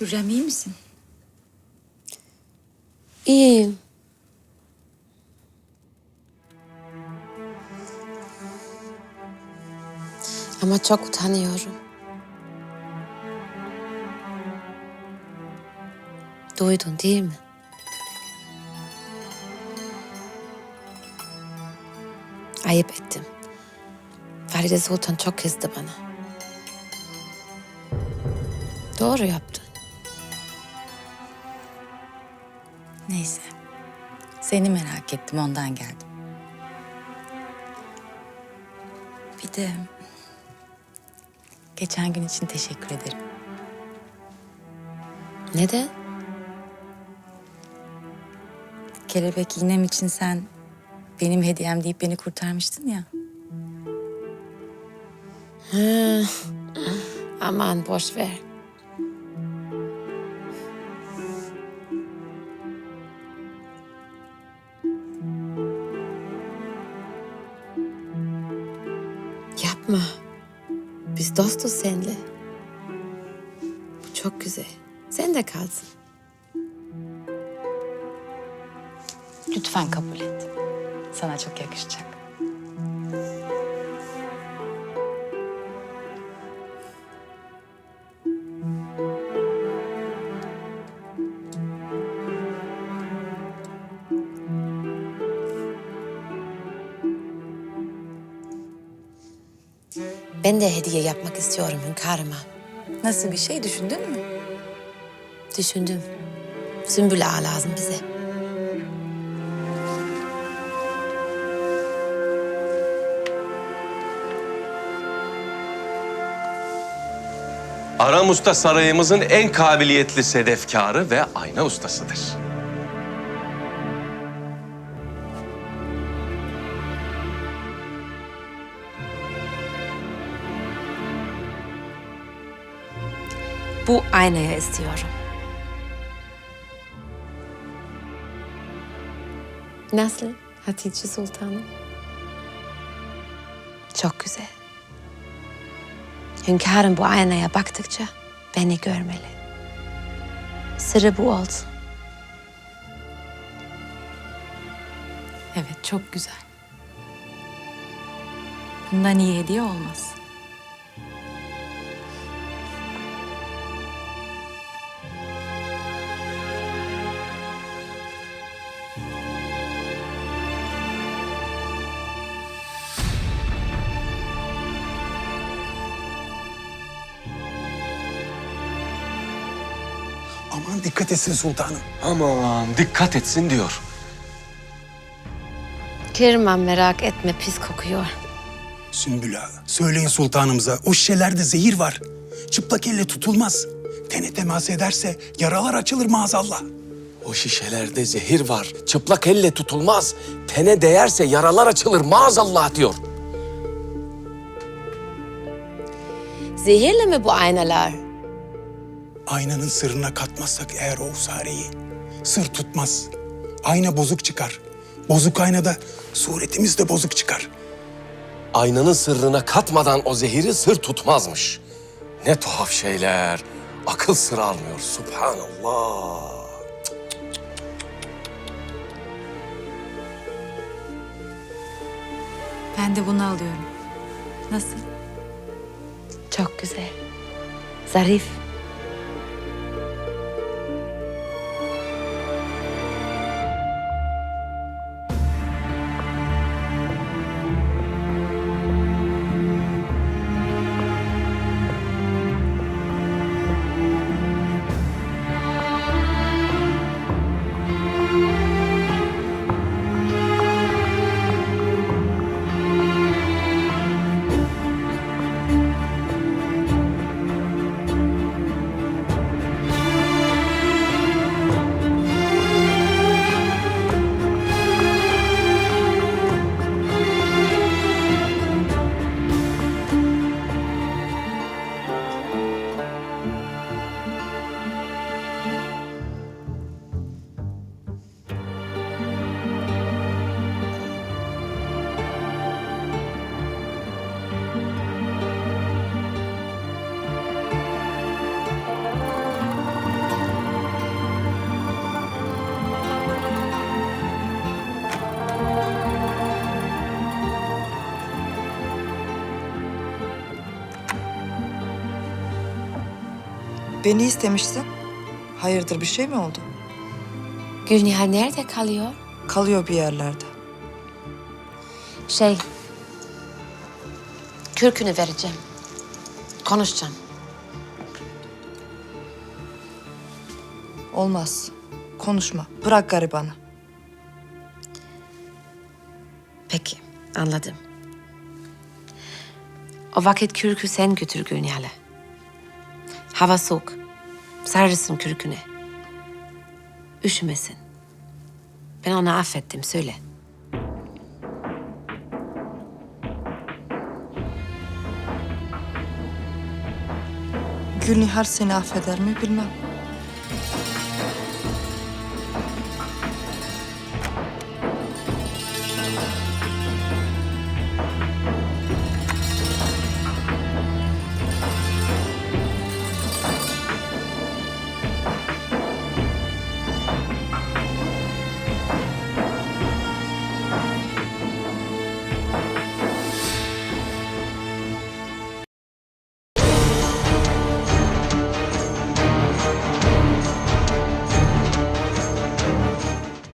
Hürrem iyi misin? İyiyim. Ama çok utanıyorum. Duydun değil mi? Ayıp ettim. Valide Sultan çok kızdı bana. Doğru yaptı. Neyse. Seni merak ettim ondan geldim. Bir de geçen gün için teşekkür ederim. Neden? Kelebek iğnem için sen benim hediyem deyip beni kurtarmıştın ya. Aman boş ver. Yapma. Biz dostuz seninle. Bu çok güzel. Sen de kalsın. Lütfen kabul et. Sana çok yakışacak. Ben de hediye yapmak istiyorum hünkârıma. Nasıl bir şey düşündün mü? Düşündüm. Sümbül ağa lazım bize. Aram Usta sarayımızın en kabiliyetli sedefkarı ve ayna ustasıdır. Bu aynaya istiyorum. Nasıl Hatice Sultanım? Çok güzel. Hünkârım bu aynaya baktıkça beni görmeli. Sırrı bu olsun. Evet, çok güzel. Bundan iyi hediye olmaz. Aman dikkat etsin sultanım. Aman dikkat etsin diyor. Kirman merak etme pis kokuyor. Sümbül ağa, söyleyin sultanımıza o şişelerde zehir var. Çıplak elle tutulmaz. Tene temas ederse yaralar açılır maazallah. O şişelerde zehir var. Çıplak elle tutulmaz. Tene değerse yaralar açılır maazallah diyor. Zehirli mi bu aynalar? Aynanın sırrına katmazsak eğer o usareyi, sır tutmaz. Ayna bozuk çıkar. Bozuk aynada suretimiz de bozuk çıkar. Aynanın sırrına katmadan o zehiri sır tutmazmış. Ne tuhaf şeyler. Akıl sır almıyor. Subhanallah. Ben de bunu alıyorum. Nasıl? Çok güzel. Zarif. Beni istemişsin. Hayırdır bir şey mi oldu? Gülnihal nerede kalıyor? Kalıyor bir yerlerde. Şey... Kürkünü vereceğim. Konuşacağım. Olmaz. Konuşma. Bırak garibanı. Peki, anladım. O vakit kürkü sen götür Gülnihal'e. Hava soğuk. Sarırsın kürküne. Üşümesin. Ben onu affettim, söyle. Gülnihal seni affeder mi bilmem.